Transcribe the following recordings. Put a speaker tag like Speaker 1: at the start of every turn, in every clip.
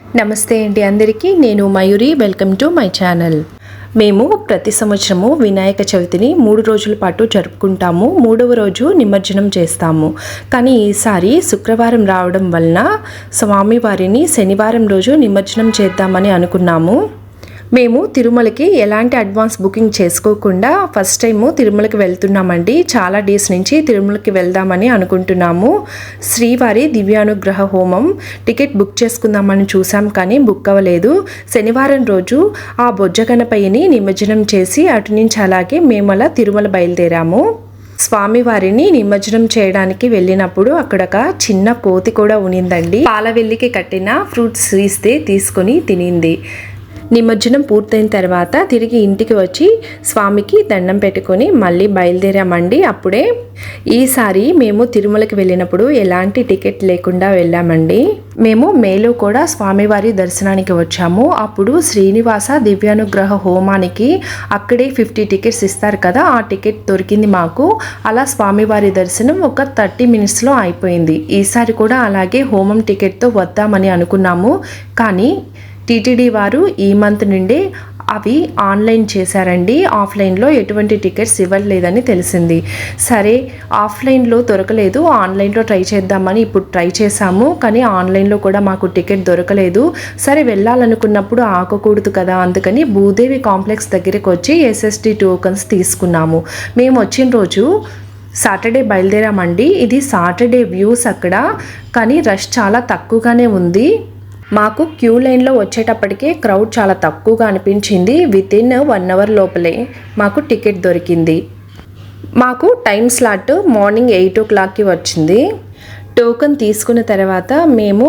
Speaker 1: నమస్తే అండి అందరికీ. నేను Mayuri. Welcome to my channel. మేము ప్రతి సంవత్సరము వినాయక చవితిని మూడు రోజుల పాటు జరుపుకుంటాము. మూడవ రోజు నిమజ్జనం చేస్తాము. కానీ ఈసారి శుక్రవారం రావడం వలన స్వామివారిని శనివారం రోజు నిమజ్జనం చేద్దామని అనుకున్నాము. మేము తిరుమలకి ఎలాంటి అడ్వాన్స్ బుకింగ్ చేసుకోకుండా ఫస్ట్ టైము తిరుమలకి వెళ్తున్నామండి. చాలా డేస్ నుంచి తిరుమలకి వెళ్దామని అనుకుంటున్నాము. శ్రీవారి దివ్యానుగ్రహ హోమం టికెట్ బుక్ చేసుకుందామని చూసాం కానీ బుక్ అవ్వలేదు. శనివారం రోజు ఆ బొజ్జగణపయ్యని నిమజ్జనం చేసి అటు నుంచి అలాగే మేము అలా తిరుమల బయలుదేరాము. స్వామివారిని నిమజ్జనం చేయడానికి వెళ్ళినప్పుడు అక్కడ ఒక చిన్న కోతి కూడా ఉనిందండి. పాలవెల్లికి కట్టిన ఫ్రూట్స్ ఇస్తే తీసుకొని తినింది. నిమజ్జనం పూర్తయిన తర్వాత తిరిగి ఇంటికి వచ్చి స్వామికి దండం పెట్టుకొని మళ్ళీ బయలుదేరామండి. అప్పుడే ఈసారి మేము తిరుమలకి వెళ్ళినప్పుడు ఎలాంటి టికెట్ లేకుండా వెళ్ళామండి. మేము మేలో కూడా స్వామివారి దర్శనానికి వచ్చాము. అప్పుడు శ్రీనివాస దివ్యానుగ్రహ హోమానికి అక్కడే ఫిఫ్టీ టికెట్స్ ఇస్తారు కదా ఆ టికెట్ దొరికింది మాకు. అలా స్వామివారి దర్శనం ఒక థర్టీ మినిట్స్లో అయిపోయింది. ఈసారి కూడా అలాగే హోమం టికెట్తో వద్దామని అనుకున్నాము. కానీ టీటీడీ వారు ఈ మంత్ నుండి అవి ఆన్లైన్ చేశారండి. ఆఫ్లైన్లో ఎటువంటి టికెట్స్ ఇవ్వలేదని తెలిసింది. సరే ఆఫ్లైన్లో దొరకలేదు. ఆన్లైన్లో ట్రై చేద్దామని ఇప్పుడు ట్రై చేశాము. కానీ ఆన్లైన్లో కూడా మాకు టికెట్ దొరకలేదు. సరే వెళ్ళాలనుకున్నప్పుడు ఆగకూడదు కదా. అందుకని భూదేవి కాంప్లెక్స్ దగ్గరికి వచ్చి ఎస్ఎస్టీ టోకన్స్ తీసుకున్నాము. మేము వచ్చిన రోజు సాటర్డే బయలుదేరామండి. ఇది సాటర్డే వ్యూస్ అక్కడ. కానీ రష్ చాలా తక్కువగానే ఉంది. మాకు క్యూ లైన్లో వచ్చేటప్పటికే క్రౌడ్ చాలా తక్కువగా అనిపించింది. విత్ ఇన్ వన్ అవర్ లోపలే మాకు టికెట్ దొరికింది. మాకు టైం స్లాట్ మార్నింగ్ ఎయిట్ ఓ క్లాక్కి వచ్చింది. టోకెన్ తీసుకున్న తర్వాత మేము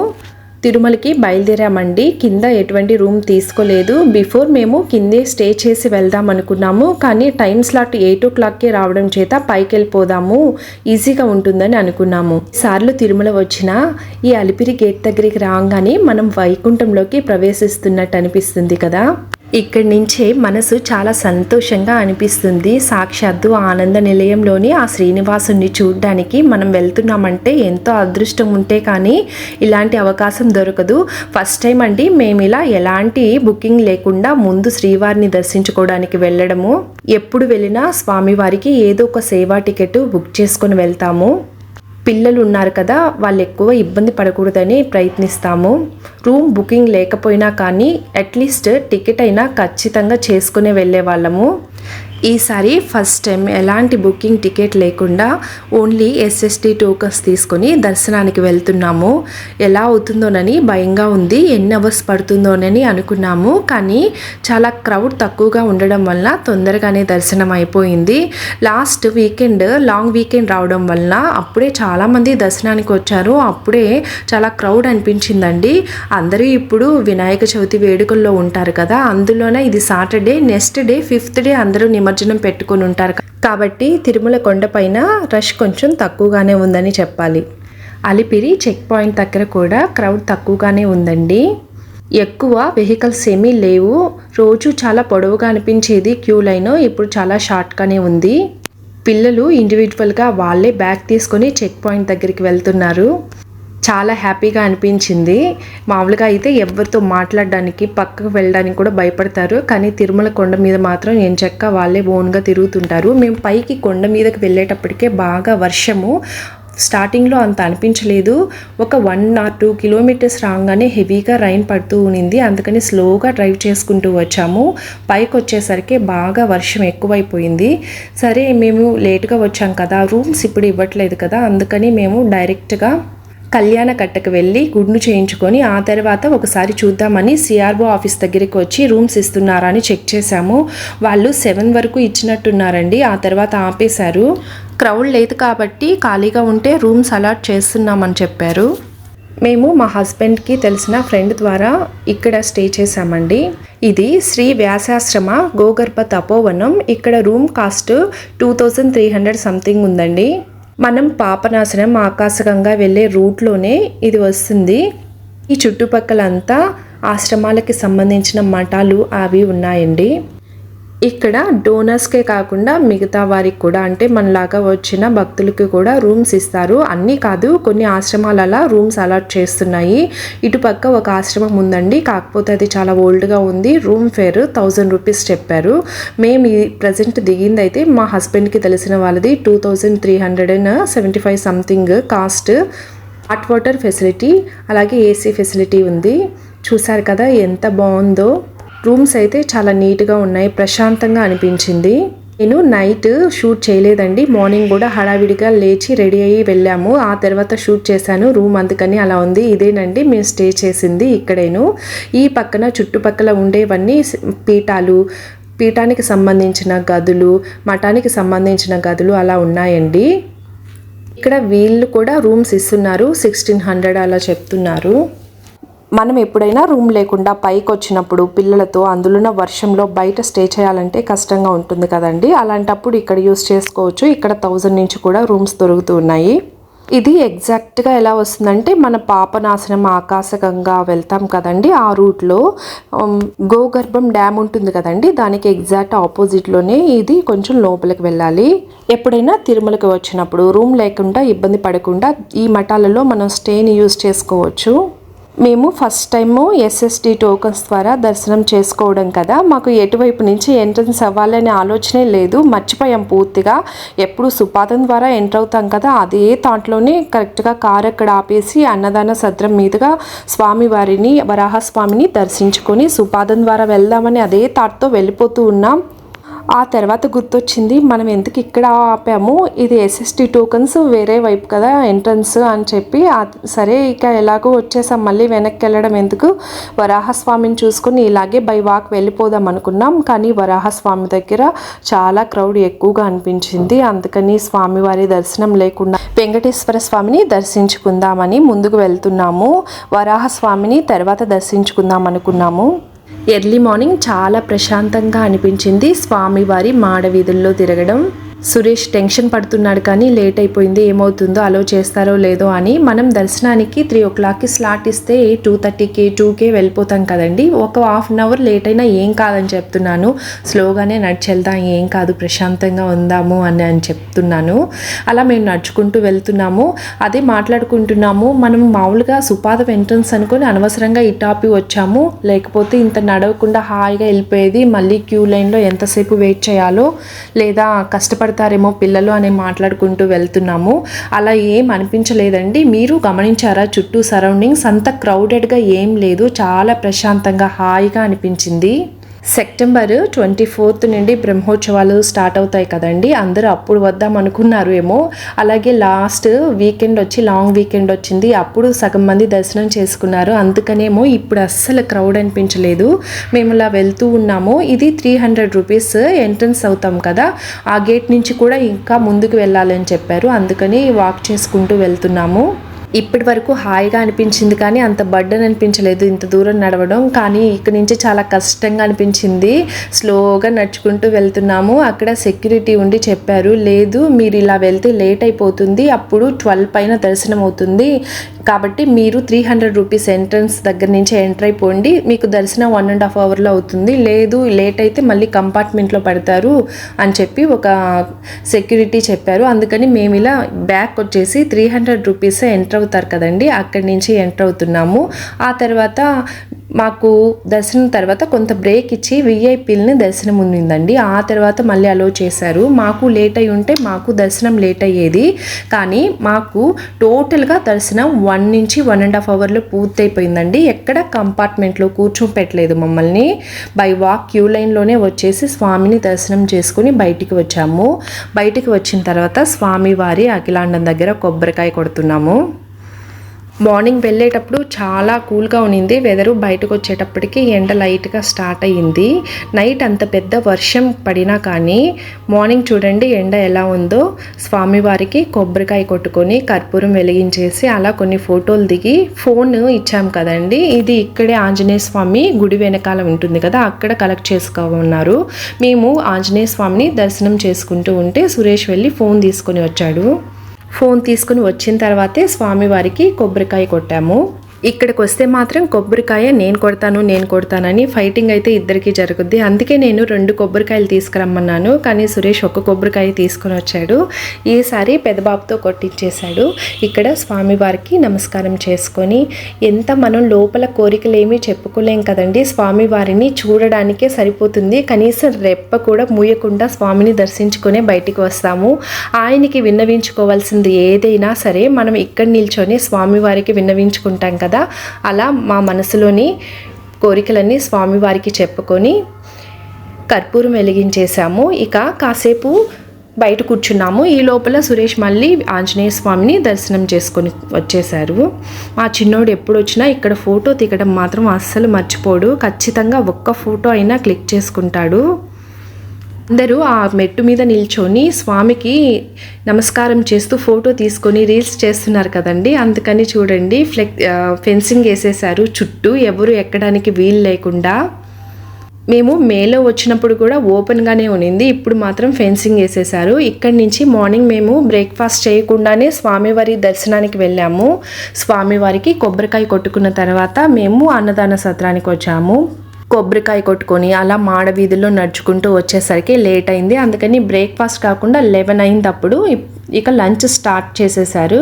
Speaker 1: తిరుమలకి బయలుదేరామండి. కింద ఎటువంటి రూమ్ తీసుకోలేదు. బిఫోర్ మేము కిందే స్టే చేసి వెళ్దాం అనుకున్నాము. కానీ టైం స్లాట్ ఎయిట్ ఓ క్లాక్కి రావడం చేత పైకి వెళ్ళిపోదాము ఈజీగా ఉంటుందని అనుకున్నాము. సార్లు తిరుమల వచ్చిన ఈ అలిపిరి గేట్ దగ్గరికి రాగానే మనం వైకుంఠంలోకి ప్రవేశిస్తున్నట్టు అనిపిస్తుంది కదా. ఇక్కడి నుంచే మనసు చాలా సంతోషంగా అనిపిస్తుంది. సాక్షాత్తు ఆనంద నిలయంలోని ఆ శ్రీనివాసుని చూడడానికి మనం వెళ్తున్నామంటే ఎంతో అదృష్టం ఉంటే కానీ ఇలాంటి అవకాశం దొరకదు. ఫస్ట్ టైం అండి మేము ఇలా ఎలాంటి బుకింగ్ లేకుండా ముందు శ్రీవారిని దర్శించుకోవడానికి వెళ్ళడము. ఎప్పుడు వెళ్ళినా స్వామివారికి ఏదో ఒక సేవా టికెట్ బుక్ చేసుకొని వెళ్తాము. పిల్లలు ఉన్నారు కదా వాళ్ళు ఎక్కువ ఇబ్బంది పడకూడదని ప్రయత్నిస్తాము. రూమ్ బుకింగ్ లేకపోయినా కానీ అట్లీస్ట్ టికెట్ అయినా ఖచ్చితంగా చేసుకునే వెళ్ళే వాళ్ళము ఈసారి ఫస్ట్ టైం ఎలాంటి బుకింగ్ టికెట్ లేకుండా ఓన్లీ ఎస్ఎస్టీ టోకన్స్ తీసుకొని దర్శనానికి వెళ్తున్నాము. ఎలా అవుతుందోనని భయంగా ఉంది. ఎన్ని అవర్స్ పడుతుందోనని అనుకున్నాము. కానీ చాలా క్రౌడ్ తక్కువగా ఉండడం వల్ల తొందరగానే దర్శనం అయిపోయింది. లాస్ట్ వీకెండ్ లాంగ్ వీకెండ్ రావడం వల్ల అప్పుడే చాలామంది దర్శనానికి వచ్చారు. అప్పుడే చాలా క్రౌడ్ అనిపించిందండి. అందరూ ఇప్పుడు వినాయక చవితి వేడుకల్లో ఉంటారు కదా. అందులోనే ఇది Saturday next day fifth day అందరూ నిమజ్జనం పెట్టుకొని ఉంటారు కాబట్టి తిరుమల కొండపైన రష్ కొంచెం తక్కువగానే ఉందని చెప్పాలి. అలిపిరి చెక్ పాయింట్ దగ్గర కూడా క్రౌడ్ తక్కువగానే ఉందండి. ఎక్కువ వెహికల్స్ ఏమీ లేవు. రోజు చాలా పొడవుగా అనిపించేది క్యూ లైన్ ఇప్పుడు చాలా షార్ట్గానే ఉంది. పిల్లలు ఇండివిజువల్గా వాళ్ళే బ్యాగ్ తీసుకొని చెక్ పాయింట్ దగ్గరికి వెళ్తున్నారు. చాలా హ్యాపీగా అనిపించింది. మామూలుగా అయితే ఎవరితో మాట్లాడడానికి పక్కకు వెళ్ళడానికి కూడా భయపడతారు. కానీ తిరుమల కొండ మీద మాత్రం ఏం చెక్క వాళ్ళే ఓన్గా తిరుగుతుంటారు. మేము పైకి కొండ మీదకి వెళ్ళేటప్పటికే బాగా వర్షము. స్టార్టింగ్లో అంత అనిపించలేదు. ఒక వన్ ఆర్ టూ కిలోమీటర్స్ రాగానే హెవీగా రైన్ పడుతూ ఉనింది అందుకని స్లోగా డ్రైవ్ చేసుకుంటూ వచ్చాము. పైకి వచ్చేసరికి బాగా వర్షం ఎక్కువైపోయింది. సరే మేము లేట్గా వచ్చాం కదా. రూమ్స్ ఇప్పుడు ఇవ్వట్లేదు కదా. అందుకని మేము డైరెక్ట్గా కళ్యాణ కట్టకు వెళ్ళి గుడ్ను చేయించుకొని ఆ తర్వాత ఒకసారి చూద్దామని సిఆర్ఓ ఆఫీస్ దగ్గరికి వచ్చి రూమ్స్ ఇస్తున్నారా అని చెక్ చేశాము. వాళ్ళు సెవెన్ వరకు ఇచ్చినట్టున్నారండి. ఆ తర్వాత ఆపేశారు. క్రౌడ్ లేదు కాబట్టి ఖాళీగా ఉంటే రూమ్స్ అలాట్ చేస్తున్నామని చెప్పారు. మేము మా హస్బెండ్కి తెలిసిన ఫ్రెండ్ ద్వారా ఇక్కడ స్టే చేశామండి. ఇది శ్రీ వ్యాసాశ్రమ గోగర్భ తపోవనం. ఇక్కడ room cost two thousand three hundred something ఉందండి. మనం పాపనాశనం ఆకాశగంగా వెళ్ళే రూట్లోనే ఇది వస్తుంది. ఈ చుట్టుపక్కలంతా ఆశ్రమాలకి సంబంధించిన మఠాలు అవి ఉన్నాయండి. ఇక్కడ డోనర్స్కే కాకుండా మిగతా వారికి కూడా అంటే మనలాగా వచ్చిన భక్తులకి కూడా రూమ్స్ ఇస్తారు. అన్నీ కాదు కొన్ని ఆశ్రమాలలో రూమ్స్ అలాట్ చేస్తున్నాయి. ఇటుపక్క ఒక ఆశ్రమం ఉందండి. కాకపోతే అది చాలా ఓల్డ్గా ఉంది. రూమ్ ఫేర్ థౌజండ్ రూపీస్ చెప్పారు. మేము ఈ ప్రజెంట్ దిగింది అయితే మా హస్బెండ్కి తెలిసిన వాళ్ళది two thousand three hundred and seventy five something cost hot water facility అలాగే ఏసీ ఫెసిలిటీ ఉంది. చూసారు కదా ఎంత బాగుందో. రూమ్స్ అయితే చాలా నీట్గా ఉన్నాయి ప్రశాంతంగా అనిపించింది. నేను నైట్ షూట్ చేయలేదండి. మార్నింగ్ కూడా హడావిడిగా లేచి రెడీ అయ్యి వెళ్ళాము. ఆ తర్వాత షూట్ చేశాను. రూమ్ అందుకని అలా ఉంది. ఇదేనండి మేము స్టే చేసింది ఇక్కడేను. ఈ పక్కన చుట్టుపక్కల ఉండేవన్నీ పీఠాలు పీఠానికి సంబంధించిన గదులు మఠానికి సంబంధించిన గదులు అలా ఉన్నాయండి. ఇక్కడ వీళ్ళు కూడా రూమ్స్ ఇస్తున్నారు. సిక్స్టీన్ హండ్రెడ్ అలా చెప్తున్నారు. మనం ఎప్పుడైనా రూమ్ లేకుండా పైకి వచ్చినప్పుడు పిల్లలతో అందులో వర్షంలో బయట స్టే చేయాలంటే కష్టంగా ఉంటుంది కదండి. అలాంటప్పుడు ఇక్కడ యూస్ చేసుకోవచ్చు. ఇక్కడ థౌజండ్ నుంచి కూడా రూమ్స్ దొరుకుతూ ఉన్నాయి. ఇది ఎగ్జాక్ట్గా ఎలా వస్తుందంటే మన పాపనాశనం ఆకాశగంగా వెళ్తాం కదండి. ఆ రూట్లో గోగర్భం డ్యామ్ ఉంటుంది కదండి. దానికి ఎగ్జాక్ట్ ఆపోజిట్లోనే ఇది కొంచెం లోపలికి వెళ్ళాలి. ఎప్పుడైనా తిరుమలకి వచ్చినప్పుడు రూమ్ లేకుండా ఇబ్బంది పడకుండా ఈ మఠాలలో మనం స్టేని యూస్ చేసుకోవచ్చు. మేము ఫస్ట్ టైము ఎస్ఎస్డి టోకన్స్ ద్వారా దర్శనం చేసుకోవడం కదా. మాకు ఎటువైపు నుంచి ఎంట్రన్స్ అవ్వాలనే ఆలోచనే లేదు. మర్చిపోయాం పూర్తిగా. ఎప్పుడు సుపాతం ద్వారా ఎంటర్ అవుతాం కదా. అదే థాట్లోనే కరెక్ట్గా కార్ అక్కడ ఆపేసి అన్నదాన సత్రం మీదుగా స్వామివారిని వరాహస్వామిని దర్శించుకొని సుపాతం ద్వారా వెళ్దామని అదే థాట్తో వెళ్ళిపోతూ ఉన్నాం. ఆ తర్వాత గుర్తొచ్చింది మనం ఎందుకు ఇక్కడ ఆపాము? ఇది ఎస్ఎస్టీ టోకన్స్ వేరే వైపు కదా ఎంట్రన్స్ అని చెప్పి సరే ఇక ఎలాగో వచ్చేసాం మళ్ళీ వెనక్కి వెళ్ళడం ఎందుకు? వరాహస్వామిని చూసుకొని ఇలాగే బై వాక్ వెళ్ళిపోదాం అనుకున్నాం కానీ వరాహస్వామి దగ్గర చాలా క్రౌడ్ ఎక్కువగా అనిపించింది. అందుకని స్వామివారి దర్శనం లేకుండా వెంకటేశ్వర స్వామిని దర్శించుకుందామని ముందుకు వెళ్తున్నాము. వరాహస్వామిని తర్వాత దర్శించుకుందాం అనుకున్నాము. ఎర్లీ మార్నింగ్ చాలా ప్రశాంతంగా అనిపించింది. స్వామివారి మాడ వీధుల్లో తిరగడం. సురేష్ టెన్షన్ పడుతున్నాడు కానీ లేట్ అయిపోయింది ఏమవుతుందో అలో చేస్తారో లేదో అని మనం దర్శనానికి త్రీ ఓ క్లాక్కి స్లాట్ ఇస్తే టూ థర్టీకి టూకే వెళ్ళిపోతాం కదండి. ఒక హాఫ్ అన్ అవర్ లేట్ అయినా ఏం కాదని చెప్తున్నాను. స్లోగానే నడిచెళ్దాం ఏం కాదు ప్రశాంతంగా ఉందాము అని అని చెప్తున్నాను. అలా మేము నడుచుకుంటూ వెళ్తున్నాము. అదే మాట్లాడుకుంటున్నాము. మనం మామూలుగా సుపాదం ఎంట్రన్స్ అనుకొని అనవసరంగా ఇటాపి వచ్చాము. లేకపోతే ఇంత నడవకుండా హాయిగా వెళ్ళిపోయేది మళ్ళీ క్యూ లైన్లో ఎంతసేపు వెయిట్ చేయాలో లేదా కష్టపడి కష్టపడతారేమో పిల్లలు అని మాట్లాడుకుంటూ వెళ్తున్నాము. అలా ఏం అనిపించలేదండి. మీరు గమనించారా? చుట్టూ సరౌండింగ్స్ అంత క్రౌడెడ్గా ఏం లేదు. చాలా ప్రశాంతంగా హాయిగా అనిపించింది. సెప్టెంబర్ ట్వంటీ ఫోర్త్ నుండి బ్రహ్మోత్సవాలు స్టార్ట్ అవుతాయి కదండి. అందరూ అప్పుడు వద్దాం అనుకున్నారు ఏమో అలాగే లాస్ట్ వీకెండ్ వచ్చి లాంగ్ వీకెండ్ వచ్చింది. అప్పుడు సగం మంది దర్శనం చేసుకున్నారు. అందుకనేమో ఇప్పుడు అస్సలు క్రౌడ్ అనిపించలేదు. మేము ఇలా వెళ్తూ ఉన్నాము. ఇది త్రీ హండ్రెడ్ రూపీస్ ఎంట్రన్స్ అవుతాం కదా. ఆ గేట్ నుంచి కూడా ఇంకా ముందుకు వెళ్ళాలని చెప్పారు. అందుకని వాక్ చేసుకుంటూ వెళ్తున్నాము. ఇప్పటి వరకు హాయిగా అనిపించింది కానీ అంత బర్డన్ అనిపించలేదు ఇంత దూరం నడవడం. కానీ ఇక్కడి నుంచి చాలా కష్టంగా అనిపించింది. స్లోగా నడుచుకుంటూ వెళ్తున్నాము. అక్కడ సెక్యూరిటీ ఉండి చెప్పారు లేదు మీరు ఇలా వెళ్తే లేట్ అయిపోతుంది. అప్పుడు ట్వెల్వ్ పైన దర్శనం అవుతుంది. కాబట్టి మీరు త్రీ హండ్రెడ్ రూపీస్ ఎంట్రన్స్ దగ్గర నుంచి ఎంటర్ అయిపోండి. మీకు దర్శనం వన్ అండ్ హాఫ్ అవర్లో అవుతుంది. లేదు లేట్ అయితే మళ్ళీ కంపార్ట్మెంట్లో పడతారు అని చెప్పి ఒక సెక్యూరిటీ చెప్పారు. అందుకని మేము ఇలా బ్యాక్ వచ్చేసి త్రీ హండ్రెడ్ రూపీస్ ఎంటర్ అవుతారు కదండి అక్కడి నుంచి ఎంటర్ అవుతున్నాము. ఆ తర్వాత మాకు దర్శనం తర్వాత కొంత బ్రేక్ ఇచ్చి విఐపీలని దర్శనం ఉండిందండి. ఆ తర్వాత మళ్ళీ అలో చేశారు. మాకు లేట్ అయి ఉంటే మాకు దర్శనం లేట్ అయ్యేది. కానీ మాకు టోటల్గా దర్శనం వన్ నుంచి వన్ అండ్ హాఫ్ అవర్లో పూర్తయిపోయిందండి. ఎక్కడ కంపార్ట్మెంట్లో కూర్చోపెట్టలేదు మమ్మల్ని. బై వాక్ క్యూ లైన్లోనే వచ్చేసి స్వామిని దర్శనం చేసుకుని బయటికి వచ్చాము. బయటికి వచ్చిన తర్వాత స్వామివారి అఖిలాండం దగ్గర కొబ్బరికాయ కొడుతున్నాము. మార్నింగ్ వెళ్ళేటప్పుడు చాలా కూల్గా ఉన్నింది. వెదరు బయటకు వచ్చేటప్పటికి ఎండ లైట్గా స్టార్ట్ అయ్యింది. నైట్ అంత పెద్ద వర్షం పడినా కానీ మార్నింగ్ చూడండి ఎండ ఎలా ఉందో స్వామివారికి కొబ్బరికాయ కొట్టుకొని కర్పూరం వెలిగించేసి అలా కొన్ని ఫోటోలు దిగి ఫోన్ ఇచ్చాం కదండి. ఇది ఇక్కడే ఆంజనేయ స్వామి గుడి వెనకాల ఉంటుంది కదా అక్కడ కలెక్ట్ చేసుకోమన్నారు. మేము ఆంజనేయ స్వామిని దర్శనం చేసుకుంటూ ఉంటే సురేష్ వెళ్ళి ఫోన్ తీసుకొని వచ్చాడు. ఫోన్ తీసుకుని వచ్చిన తర్వాతే స్వామివారికి కొబ్బరికాయ కొట్టాము. ఇక్కడికి వస్తే మాత్రం కొబ్బరికాయ నేను కొడతాను నేను కొడతానని ఫైటింగ్ అయితే ఇద్దరికి జరుగుద్ది. అందుకే నేను రెండు కొబ్బరికాయలు తీసుకురమ్మన్నాను. కానీ సురేష్ ఒక కొబ్బరికాయ తీసుకొని వచ్చాడు. ఈసారి పెదబాబుతో కొట్టించేశాడు ఇక్కడ స్వామివారికి నమస్కారం చేసుకొని ఎంత మనం లోపల కోరికలు ఏమీ చెప్పుకోలేం కదండి. స్వామివారిని చూడడానికే సరిపోతుంది. కనీసం రెప్ప కూడా మూయకుండా స్వామిని దర్శించుకునే బయటికి వస్తాము. ఆయనకి విన్నవించుకోవాల్సింది ఏదైనా సరే మనం ఇక్కడ నిల్చొని స్వామివారికి విన్నవించుకుంటాం కదా. అలా మా మనసులోని కోరికలన్నీ స్వామివారికి చెప్పుకొని కర్పూరం వెలిగించేశాము. ఇక కాసేపు బయట కూర్చున్నాము. ఈ లోపల సురేష్ మళ్ళీ ఆంజనేయ స్వామిని దర్శనం చేసుకొని వచ్చేశారు. మా చిన్నోడు ఎప్పుడు వచ్చినా ఇక్కడ ఫోటో దిగడం మాత్రం అస్సలు మర్చిపోడు. ఖచ్చితంగా ఒక్క ఫోటో అయినా క్లిక్ చేసుకుంటాడు. అందరూ ఆ మెట్టు మీద నిల్చొని స్వామికి నమస్కారం చేస్తూ ఫోటో తీసుకొని రీల్స్ చేస్తున్నారు కదండి. అందుకని చూడండి ఫ్లెక్ ఫెన్సింగ్ వేసేసారు చుట్టూ ఎవరు ఎక్కడానికి వీలు లేకుండా. మేము మేలో వచ్చినప్పుడు కూడా ఓపెన్గానే ఉన్నింది. ఇప్పుడు మాత్రం ఫెన్సింగ్ వేసేసారు ఇక్కడి నుంచి మార్నింగ్ మేము బ్రేక్ఫాస్ట్ చేయకుండానే స్వామివారి దర్శనానికి వెళ్ళాము. స్వామివారికి కొబ్బరికాయ కొట్టుకున్న తర్వాత మేము అన్నదాన సత్రానికి వచ్చాము. కొబ్బరికాయ కొట్టుకొని అలా మాడ వీధుల్లో నడుచుకుంటూ వచ్చేసరికి లేట్ అయింది. అందుకని బ్రేక్ఫాస్ట్ కాకుండా లెవెన్ అయింది అప్పుడు. ఇక లంచ్ స్టార్ట్ చేసేసారు.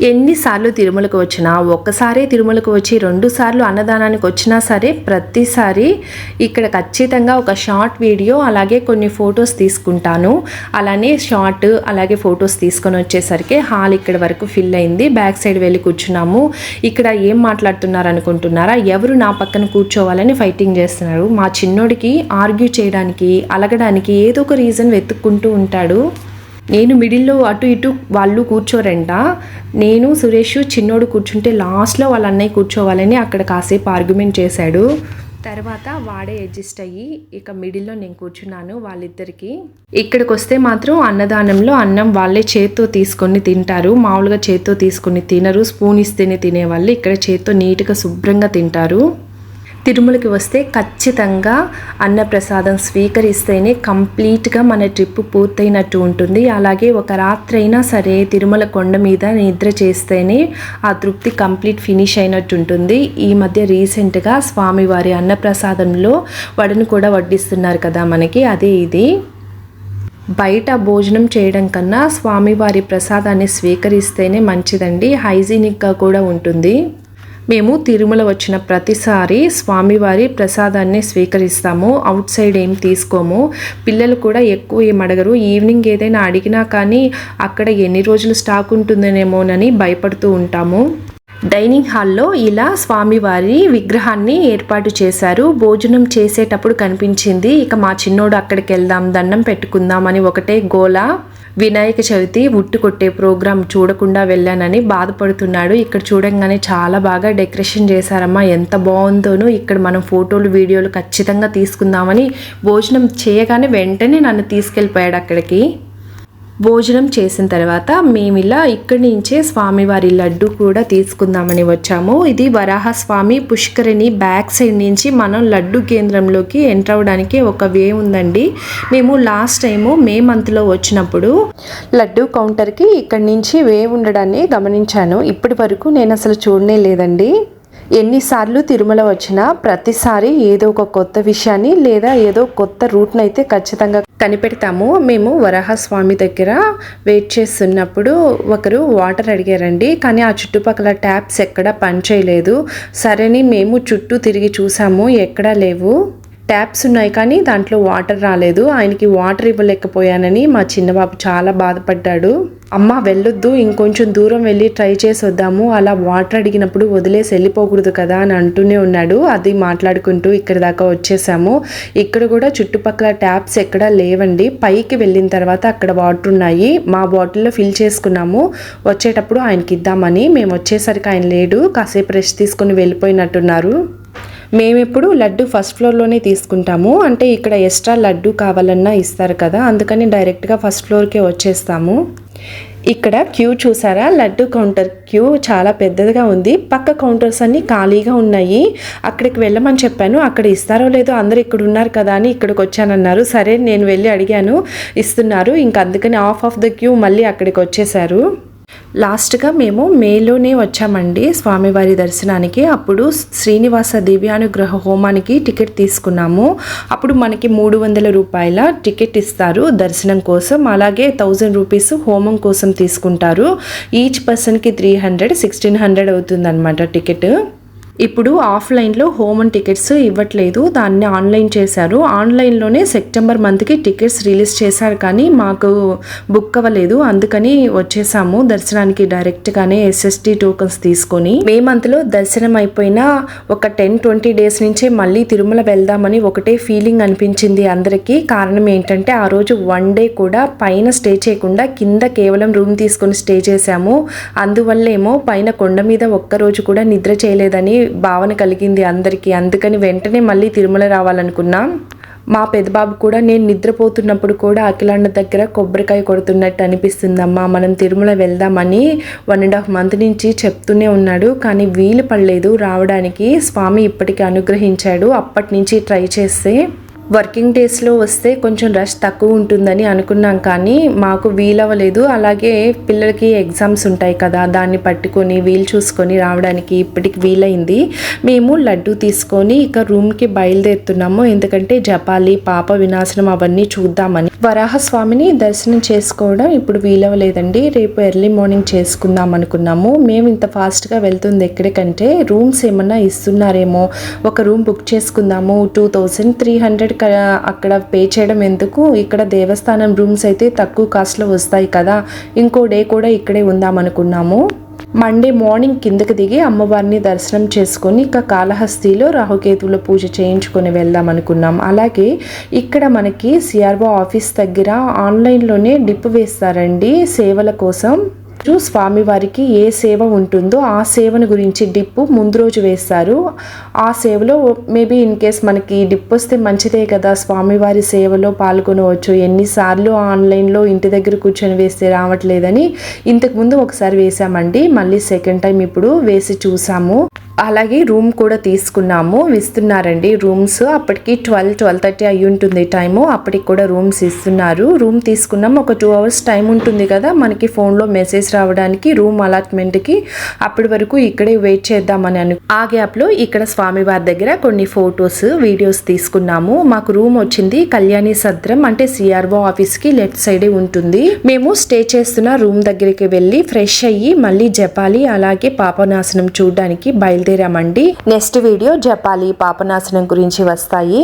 Speaker 1: ఎన్నిసార్లు తిరుమలకు వచ్చినా ఒక్కసారే తిరుమలకు వచ్చి రెండు సార్లు అన్నదానానికి వచ్చినా సరే ప్రతిసారి ఇక్కడ ఖచ్చితంగా ఒక షార్ట్ వీడియో అలాగే కొన్ని ఫొటోస్ తీసుకుంటాను. అలానే షార్ట్ అలాగే ఫొటోస్ తీసుకొని వచ్చేసరికి హాల్ ఇక్కడ వరకు ఫిల్ అయింది. బ్యాక్ సైడ్ వెళ్ళి కూర్చున్నాము. ఇక్కడ ఏం మాట్లాడుతున్నారు అనుకుంటున్నారా? ఎవరు నా పక్కన కూర్చోవాలని ఫైటింగ్ చేస్తున్నారు? మా చిన్నోడికి ఆర్గ్యూ చేయడానికి అలగడానికి ఏదో ఒక రీజన్ వెతుక్కుంటూ ఉంటాడు. నేను మిడిల్లో అటు ఇటు వాళ్ళు కూర్చోరంట. నేను సురేష్ చిన్నోడు కూర్చుంటే లాస్ట్లో వాళ్ళ అన్నయ్య కూర్చోవాలని అక్కడ కాసేపు ఆర్గ్యుమెంట్ చేశాడు. తర్వాత వాడే అడ్జస్ట్ అయ్యి ఇక మిడిల్లో నేను కూర్చున్నాను వాళ్ళిద్దరికి. ఇక్కడికి వస్తే మాత్రం అన్నదానంలో అన్నం వాళ్ళే చేత్తో తీసుకొని తింటారు. మామూలుగా చేత్తో తీసుకొని తినరు. స్పూన్ ఇస్తేనే తినేవాళ్ళు. ఇక్కడ చేత్తో నీట్గా శుభ్రంగా తింటారు. తిరుమలకి వస్తే ఖచ్చితంగా అన్నప్రసాదం స్వీకరిస్తేనే కంప్లీట్గా మన ట్రిప్ పూర్తయినట్టు ఉంటుంది. అలాగే ఒక రాత్రి అయినా సరే తిరుమల కొండ మీద నిద్ర చేస్తేనే ఆ తృప్తి కంప్లీట్ ఫినిష్ అయినట్టు ఉంటుంది. ఈ మధ్య రీసెంట్గా స్వామివారి అన్నప్రసాదంలో వడను కూడా వడ్డిస్తున్నారు కదా మనకి అదే ఇది. బయట భోజనం చేయడం కన్నా స్వామివారి ప్రసాదాన్ని స్వీకరిస్తేనే మంచిదండి. హైజీనిక్గా కూడా ఉంటుంది. మేము తిరుమల వచ్చిన ప్రతిసారి స్వామివారి ప్రసాదాన్ని స్వీకరిస్తాము. అవుట్ సైడ్ ఏం తీసుకోము. పిల్లలు కూడా ఎక్కువ ఏం అడగరు. ఈవినింగ్ ఏదైనా అడిగినా కానీ అక్కడ ఎన్ని రోజులు స్టాక్ ఉంటుందనేమోనని భయపడుతూ ఉంటాము. డైనింగ్ హాల్లో ఇలా స్వామివారి విగ్రహాన్ని ఏర్పాటు చేశారు. భోజనం చేసేటప్పుడు కనిపించింది ఇక మా చిన్నోడు అక్కడికి వెళ్దాం దండం పెట్టుకుందాం అని ఒకటే గోల. వినాయక చవితి ఉట్టు కొట్టే ప్రోగ్రాం చూడకుండా వెళ్ళానని బాధపడుతున్నాడు. ఇక్కడ చూడంగానే చాలా బాగా డెకరేషన్ చేశారమ్మా. ఎంత బాగుందోనో ఇక్కడ మనం ఫోటోలు వీడియోలు ఖచ్చితంగా తీసుకుందామని భోజనం చేయగానే వెంటనే నన్ను తీసుకెళ్ళిపోయాడు అక్కడికి. భోజనం చేసిన తర్వాత మేము ఇలా ఇక్కడి నుంచే స్వామివారి లడ్డు కూడా తీసుకుందామని వచ్చాము. ఇది వరాహస్వామి పుష్కరిణి బ్యాక్ సైడ్ నుంచి మనం లడ్డు కేంద్రంలోకి ఎంటర్ అవ్వడానికి ఒక వే ఉందండి. మేము లాస్ట్ టైము మే మంత్లో వచ్చినప్పుడు లడ్డు కౌంటర్కి ఇక్కడి నుంచి వే ఉండడాన్ని గమనించాను. ఇప్పటి వరకు నేను అసలు చూడనే లేదండి. ఎన్నిసార్లు తిరుమల వచ్చినా ప్రతిసారి ఏదో ఒక కొత్త విషయాన్ని లేదా ఏదో కొత్త రూట్ని అయితే ఖచ్చితంగా కనిపెడతాము. మేము వరాహస్వామి దగ్గర వెయిట్ చేస్తున్నప్పుడు ఒకరు వాటర్ అడిగారండి. కానీ ఆ చుట్టుపక్కల ట్యాప్స్ ఎక్కడా పనిచేయలేదు. సరేని మేము చుట్టూ తిరిగి చూసాము. ఎక్కడా లేవు. ట్యాప్స్ ఉన్నాయి కానీ దాంట్లో వాటర్ రాలేదు. ఆయనకి వాటర్ ఇవ్వలేకపోయానని మా చిన్నబాబు చాలా బాధపడ్డాడు. అమ్మ వెళ్ళొద్దు ఇంకొంచెం దూరం వెళ్ళి ట్రై చేసి వద్దాము. అలా వాటర్ అడిగినప్పుడు వదిలేసి వెళ్ళిపోకూడదు కదా అని అంటూనే ఉన్నాడు. అది మాట్లాడుకుంటూ ఇక్కడ దాకా వచ్చేసాము. ఇక్కడ కూడా చుట్టుపక్కల ట్యాప్స్ ఎక్కడా లేవండి. పైకి వెళ్ళిన తర్వాత అక్కడ వాటర్ ఉన్నాయి. మా బాటిల్లో ఫిల్ చేసుకున్నాము. వచ్చేటప్పుడు ఆయనకి ఇద్దామని. మేము వచ్చేసరికి ఆయన లేడు. కాసేపు రెస్ట్ తీసుకొని వెళ్ళిపోయినట్టున్నారు. మేమెప్పుడు లడ్డు ఫస్ట్ ఫ్లోర్లోనే తీసుకుంటాము. అంటే ఇక్కడ ఎక్స్ట్రా లడ్డు కావాలన్నా ఇస్తారు కదా అందుకని డైరెక్ట్గా ఫస్ట్ ఫ్లోర్కే వచ్చేస్తాము. ఇక్కడ క్యూ చూసారా? లడ్డు కౌంటర్ క్యూ చాలా పెద్దదిగా ఉంది. పక్క కౌంటర్స్ అన్ని ఖాళీగా ఉన్నాయి. అక్కడికి వెళ్ళమని చెప్పాను. అక్కడ ఇస్తారో లేదో అందరూ ఇక్కడ ఉన్నారు కదా అని ఇక్కడికి వచ్చానన్నారు. సరే నేను వెళ్ళి అడిగాను. ఇస్తున్నారు. ఇంక అందుకని ఆఫ్ ఆఫ్ ద క్యూ మళ్ళీ అక్కడికి వచ్చేసారు లాస్ట్గా మేము మేలోనే వచ్చామండి స్వామివారి దర్శనానికి. అప్పుడు శ్రీనివాస దివ్యానుగ్రహ హోమానికి టికెట్ తీసుకున్నాము. అప్పుడు మనకి మూడు వందల రూపాయల టికెట్ ఇస్తారు దర్శనం కోసం. అలాగే థౌజండ్ రూపీస్ హోమం కోసం తీసుకుంటారు. ఈచ్ పర్సన్కి త్రీ హండ్రెడ్ సిక్స్టీన్ హండ్రెడ్ అవుతుందన్నమాట టికెట్. ఇప్పుడు ఆఫ్లైన్లో హోమన్ టికెట్స్ ఇవ్వట్లేదు. దాన్ని ఆన్లైన్ చేశారు. ఆన్లైన్లోనే సెప్టెంబర్ మంత్కి టికెట్స్ రిలీజ్ చేశారు కానీ మాకు బుక్ అవ్వలేదు. అందుకని వచ్చేసాము దర్శనానికి డైరెక్ట్గానే ఎస్ఎస్టీ టోకన్స్ తీసుకొని. మే మంత్లో దర్శనం అయిపోయిన ఒక టెన్ ట్వంటీ డేస్ నుంచే మళ్ళీ తిరుమల వెళ్దామని ఒకటే ఫీలింగ్ అనిపించింది అందరికీ. కారణం ఏంటంటే ఆ రోజు వన్ డే కూడా పైన స్టే చేయకుండా కింద కేవలం రూమ్ తీసుకొని స్టే చేశాము. అందువల్లేమో పైన కొండ మీద ఒక్క రోజు కూడా నిద్ర చేయలేదని భావన కలిగింది అందరికీ. అందుకని వెంటనే మళ్ళీ తిరుమల రావాలనుకున్నాం. మా పెద్దబాబు కూడా నేను నిద్రపోతున్నప్పుడు కూడా అఖిలాండ దగ్గర కొబ్బరికాయ కొడుతున్నట్టు అనిపిస్తుందమ్మా. మనం తిరుమల వెళ్దామని వన్ అండ్ హాఫ్ మంత్ నుంచి చెప్తూనే ఉన్నాడు. కానీ వీలు పడలేదు రావడానికి. స్వామి ఇప్పటికీ అనుగ్రహించాడు. అప్పటి నుంచి ట్రై చేస్తే వర్కింగ్ డేస్లో వస్తే కొంచెం రష్ తక్కువ ఉంటుందని అనుకున్నాం కానీ మాకు వీలవ్వలేదు. అలాగే పిల్లలకి ఎగ్జామ్స్ ఉంటాయి కదా దాన్ని పట్టుకొని వీలు చూసుకొని రావడానికి ఇప్పటికి వీలైంది. మేము లడ్డు తీసుకొని ఇక రూమ్కి బయలుదేరుతున్నాము. ఎందుకంటే జపాలి పాప వినాశనం అవన్నీ చూద్దామని. వరాహస్వామిని దర్శనం చేసుకోవడం ఇప్పుడు వీలవ్వలేదండి. రేపు ఎర్లీ మార్నింగ్ చేసుకుందాం అనుకున్నాము. మేము ఇంత ఫాస్ట్గా వెళ్తుంది ఎక్కడికంటే రూమ్స్ ఏమన్నా ఇస్తున్నారేమో ఒక రూమ్ బుక్ చేసుకుందాము. టూ థౌజండ్ త్రీ హండ్రెడ్ అక్కడ పే చేయడం ఎందుకు? ఇక్కడ దేవస్థానం రూమ్స్ అయితే తక్కువ కాస్ట్లో వస్తాయి కదా. ఇంకో డే కూడా ఇక్కడే ఉందాం అనుకున్నాము మండే మార్నింగ్ కిందకి దిగి అమ్మవారిని దర్శనం చేసుకొని ఇక కాళహస్తిలో రాహుకేతువుల పూజ చేయించుకొని వెళ్దాం అనుకున్నాం అలాగే ఇక్కడ మనకి సిఆర్ఓ ఆఫీస్ దగ్గర ఆన్లైన్లోనే డిప్ వేస్తారండి సేవల కోసం. స్వామివారికి ఏ సేవ ఉంటుందో ఆ సేవను గురించి డిప్పు ముందు రోజు వేస్తారు. ఆ సేవలో మేబీ ఇన్ కేస్ మనకి డిప్ వస్తే మంచిదే కదా స్వామివారి సేవలో పాల్గొనవచ్చు. ఎన్నిసార్లు ఆన్లైన్లో ఇంటి దగ్గర కూర్చొని వేస్తే రావట్లేదని ఇంతకుముందు ఒకసారి వేసామండి మళ్ళీ సెకండ్ టైం ఇప్పుడు వేసి చూసాము. అలాగే రూమ్ కూడా తీసుకున్నాము ఇస్తున్నారండి రూమ్స్. అప్పటికి ట్వెల్వ్ ట్వెల్వ్ థర్టీ అయి ఉంటుంది టైము అప్పటికి కూడా రూమ్స్ ఇస్తున్నారు. రూమ్ తీసుకున్నాం ఒక టూ అవర్స్ టైం ఉంటుంది కదా మనకి ఫోన్లో మెసేజ్ రావడానికి రూమ్ అలాట్మెంట్కి అప్పటి వరకు ఇక్కడే వెయిట్ చేద్దామని అను ఆ గ్యాప్లో ఇక్కడ స్వామివారి దగ్గర కొన్ని ఫొటోస్ వీడియోస్ తీసుకున్నాము. మాకు రూమ్ వచ్చింది కళ్యాణి సద్రం అంటే సిఆర్ఓ ఆఫీస్కి లెఫ్ట్ సైడే ఉంటుంది. మేము స్టే చేస్తున్న రూమ్ దగ్గరికి వెళ్ళి ఫ్రెష్ అయ్యి మళ్ళీ జపాలి అలాగే పాపనాశనం చూడడానికి బయలుదేరామండి. నెక్స్ట్ వీడియో జపాలి పాపనాశనం గురించి వస్తాయి.